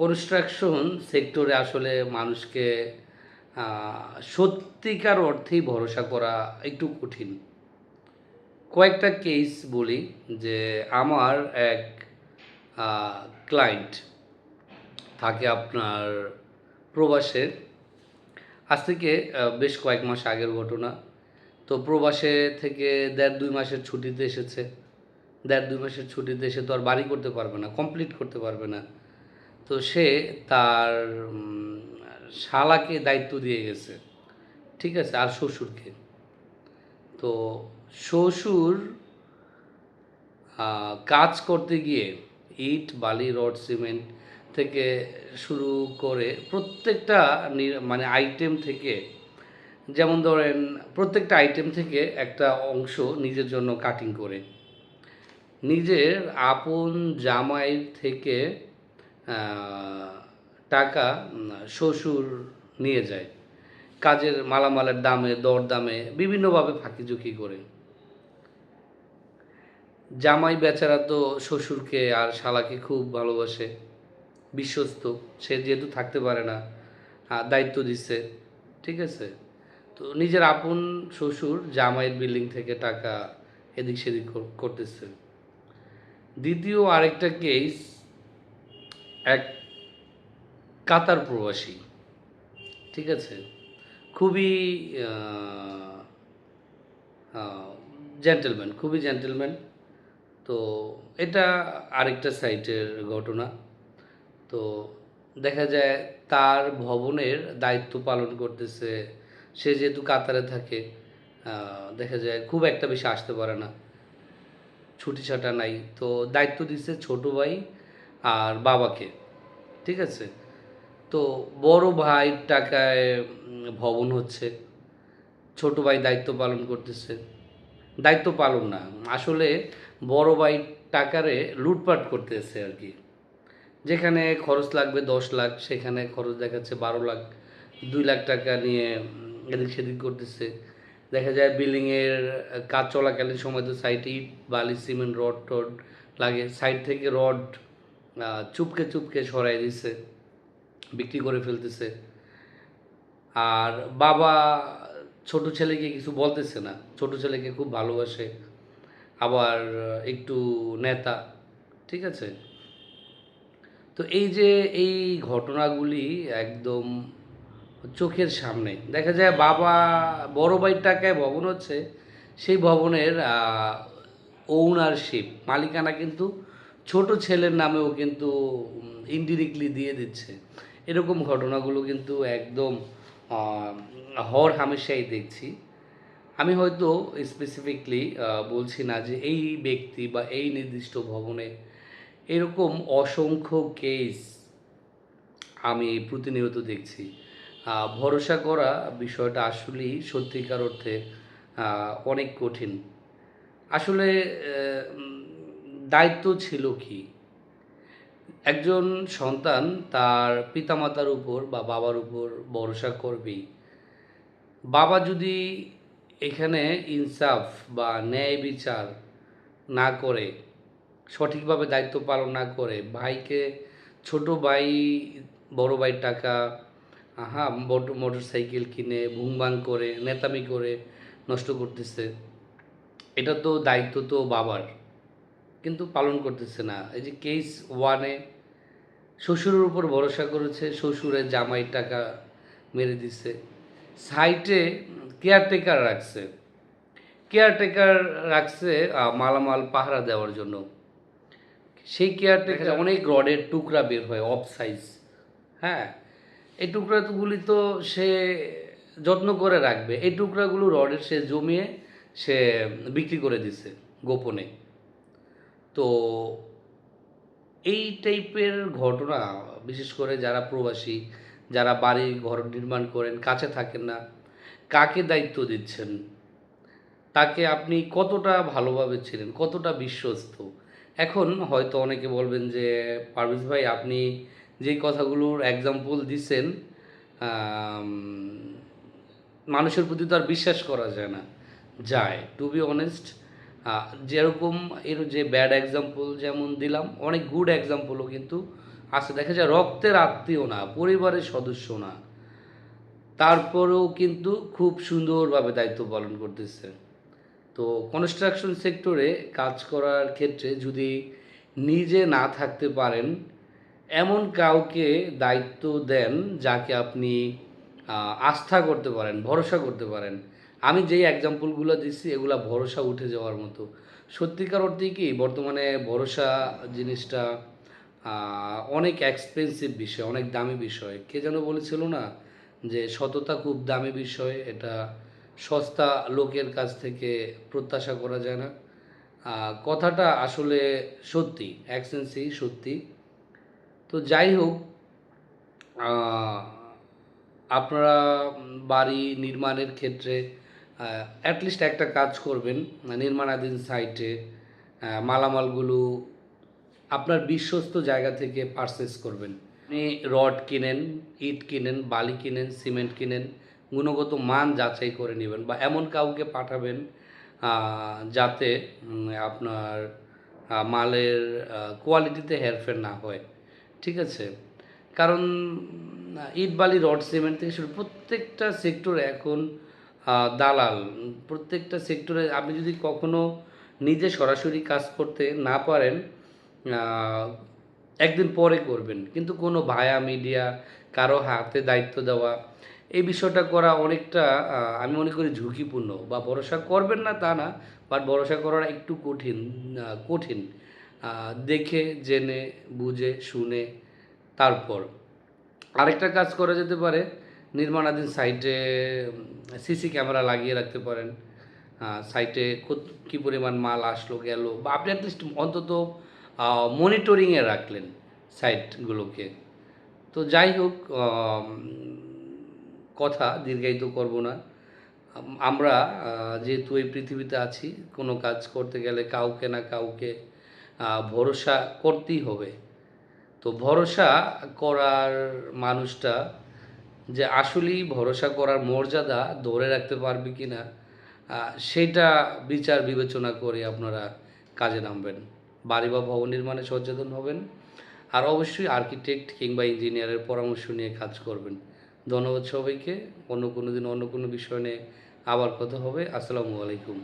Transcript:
Construction সেক্টরে আসলে মানুষকে সত্যিকার অর্থেই ভরসা করা একটু কঠিন। কয়েকটা কেস বলি যে আমার এক ক্লায়েন্ট থাকে আপনার প্রবাসে আজ থেকে বেশ কয়েক মাস আগের ঘটনা। তো প্রবাসে থেকে দেড় দুই মাসের ছুটিতে এসেছে। দেড় দুই মাসের ছুটিতে এসে তো আর বাড়ি করতে পারবে না কমপ্লিট করতে পারবে না। তো সে তার শালাকে দায়িত্ব দিয়ে গেছে। ঠিক আছে? আর শ্বশুরকে। তো শ্বশুর কাজ করতে গিয়ে ইট, বালি, রড, সিমেন্ট থেকে শুরু করে প্রত্যেকটা মানে আইটেম থেকে, যেমন ধরেন প্রত্যেকটা আইটেম থেকে একটা অংশ নিজের জন্য কাটিং করে। নিজের আপন জামাইয়ের থেকে টাকা শ্বশুর নিয়ে যায়। কাজের মালামালের দামে দর দামে বিভিন্নভাবে ফাঁকিঝুঁকি করে। জামাই বেচারা তো শ্বশুরকে আর শালাকে খুব ভালোবাসে, বিশ্বস্ত, সে যেহেতু থাকতে পারে না দায়িত্ব দিচ্ছে, ঠিক আছে? তো নিজের আপন শ্বশুর জামাইয়ের বিল্ডিং থেকে টাকা এদিক সেদিক করতেছে। দ্বিতীয় আরেকটা কেস এক কাতার প্রবাসী, ঠিক আছে? খুবই জেন্টেলম্যান খুবই জেন্টেলম্যান তো এটা আরেকটা সাইটের ঘটনা। তো দেখা যায় তার ভবনের দায়িত্ব পালন করতেছে, সে যেহেতু কাতারে থাকে দেখা যায় খুব একটা বেশি আসতে পারে না। ছুটি ছাটা নাই। তো দায়িত্ব দিচ্ছে ছোট ভাই আর বাবাকে, ঠিক আছে? তো বড় ভাই টাকায় ভবন হচ্ছে। ছোট ভাই দায়িত্ব পালন করতেছে। দায়িত্ব পালন না, আসলে বড় ভাই টাকারে লুটপাট করতেছে আর কি। যেখানে খরচ লাগবে দশ লাখ, সেখানে খরচ দেখাচ্ছে বারো লাখ, দুই লাখ টাকা নিয়ে এদিক সেদিক করতেছে। দেখা যায় বিল্ডিংয়ের কাজ চলাকালীন সময় তো সাইডে ইট বালি সিমেন্ট রড টড লাগে। সাইড থেকে রড চুপকে চুপকে সরাই দিচ্ছে বিক্রি করে ফেলতেছে। আর বাবা ছোট ছেলেকে কিছু বলতেছে না, ছোট ছেলেকে খুব ভালোবাসে, আবার একটু নেতা, ঠিক আছে? তো এই যে এই ঘটনাগুলি একদম চোখের সামনে, দেখা যায় বাবা বড় ভাইয়ের টাকায় ভবন হচ্ছে, সেই ভবনের ওনারশিপ মালিকানা কিন্তু ছোট ছেলের নামেও কিন্তু ইনডিরেক্টলি দিয়ে দিচ্ছে। এরকম ঘটনাগুলো কিন্তু একদম হর হামেশাই দেখছি। আমি হয়তো স্পেসিফিকলি বলছি না যে এই ব্যক্তি বা এই নির্দিষ্ট ভবনে এরকম অসংখ্য কেস আমি প্রতিনিয়ত দেখছি। ভরসা করা বিষয়টা আসলেই সত্যিকার অর্থে অনেক কঠিন। আসলে দায়িত্ব ছিল কি? একজন সন্তান তার পিতামাতার উপর বা বাবার উপর ভরসা করবেই বাবা যদি এখানে ইনসাফ বা ন্যায় বিচার না করে, সঠিকভাবে দায়িত্ব পালন না করে, ভাইকে ছোট ভাই, বড় ভাইয়ের টাকা হ্যাঁ মোটর মোটর সাইকেল কিনে ভুংবাং করে, নেতামি করে নষ্ট করতেছে, এটা তো দায়িত্ব তো বাবার। কিন্তু পালন করতেছে না। এই যে কেস ওয়ানে শ্বশুরের উপর ভরসা করেছে শ্বশুরের জামাই টাকা মেরে দিচ্ছে সাইটে কেয়ারটেকার রাখছে। কেয়ারটেকার রাখছে মালামাল পাহারা দেওয়ার জন্য। সেই কেয়ারটেকার অনেক রডের টুকরা বের হয় অফ সাইজ হ্যাঁ এই টুকরাগুলি তো সে যত্ন করে রাখবে। এই টুকরাগুলো রডের সে জমিয়ে সে বিক্রি করে দিছে গোপনে। তো এই টাইপের ঘটনা, বিশেষ করে যারা প্রবাসী, যারা বাড়ি ঘর নির্মাণ করেন, কাছে থাকেন না, কাকে দায়িত্ব দিচ্ছেন? তাকে আপনি কতটা ভালোভাবে ছিলেন, কতটা বিশ্বস্ত? এখন হয়তো অনেকে বলবেন যে, পারভেজ ভাই, আপনি যে কথাগুলোর এক্সাম্পল দিচ্ছেন মানুষের প্রতি তো আর বিশ্বাস করা যায় না। যায় টু বি অনেস্ট যেরকম এর যে ব্যাড এক্সাম্পল যেমন দিলাম, অনেক গুড এক্সাম্পলও কিন্তু আছে। দেখা যায় রক্তের আত্মীয় না, পরিবারের সদস্য না। তারপরেও কিন্তু খুব সুন্দরভাবে দায়িত্ব পালন করতেছে। তো কনস্ট্রাকশন সেক্টরে কাজ করার ক্ষেত্রে যদি নিজে না থাকতে পারেন, এমন কাউকে দায়িত্ব দেন যাকে আপনি আস্থা করতে পারেন, ভরসা করতে পারেন। আমি যেই এক্সাম্পলগুলো দিচ্ছি, এগুলা ভরসা উঠে যাওয়ার মতো। সত্যিকার অর্থে কি, বর্তমানে ভরসা জিনিসটা অনেক এক্সপেন্সিভ বিষয়, অনেক দামি বিষয়। কে যেন বলেছিল না যে, সততা খুব দামি বিষয়, এটা সস্তা লোকের কাছ থেকে প্রত্যাশা করা যায় না। কথাটা আসলে সত্যি অ্যাকসেন্সি সত্যি। তো যাই হোক আপনারা বাড়ি নির্মাণের ক্ষেত্রে অ্যাটলিস্ট একটা কাজ করবেন নির্মাণাধীন সাইটে মালামালগুলো আপনার বিশ্বস্ত জায়গা থেকে পারচেস করবেন। আপনি রড কিনেন, ইট কিনেন, বালি কিনেন সিমেন্ট কিনেন, গুণগত মান যাচাই করে নেবেন বা এমন কাউকে পাঠাবেন যাতে আপনার মালের কোয়ালিটিতে হেরফের না হয়। ঠিক আছে? কারণ ইট, বালি, রড সিমেন্ট থেকে শুরু, প্রত্যেকটা সেক্টরে এখন দালাল, প্রত্যেকটা সেক্টরে আপনি যদি কখনো নিজে সরাসরি কাজ করতে না পারেন একদিন পরে করবেন। কিন্তু কোনো ভায়া মিডিয়া কারও হাতে দায়িত্ব দেওয়া, এই বিষয়টা করা অনেকটা আমি মনে করি ঝুঁকিপূর্ণ বা ভরসা করবেন না তা না বাট ভরসা করাটা একটু কঠিন কঠিন। দেখে, জেনে, বুঝে, শুনে, তারপর। আরেকটা কাজ করা যেতে পারে নির্মাণাধীন সাইটে সিসি ক্যামেরা লাগিয়ে রাখতে পারেন। সাইটে কী পরিমাণ মাল আসলো, গেল, বা আপনি অ্যাটলিস্ট অন্তত মনিটরিংয়ে রাখলেন সাইটগুলোকে। তো যাই হোক কথা দীর্ঘায়িত করব না। আমরা যেহেতু এই পৃথিবীতে আছি, কোনো কাজ করতে গেলে কাউকে না কাউকে ভরসা করতেই হবে। তো ভরসা করার মানুষটা যে আসলেই ভরসা করার মর্যাদা ধরে রাখতে পারবে কি না সেটা বিচার বিবেচনা করে আপনারা কাজে নামবেন। বাড়ি বা ভবন নির্মাণে সচেতন হবেন আর অবশ্যই আর্কিটেক্ট কিংবা ইঞ্জিনিয়ারের পরামর্শ নিয়ে কাজ করবেন। ধন্যবাদ সবাইকে। অন্য কোনো দিন অন্য কোনো বিষয় নিয়ে আবার কথা হবে। আসসালামু আলাইকুম।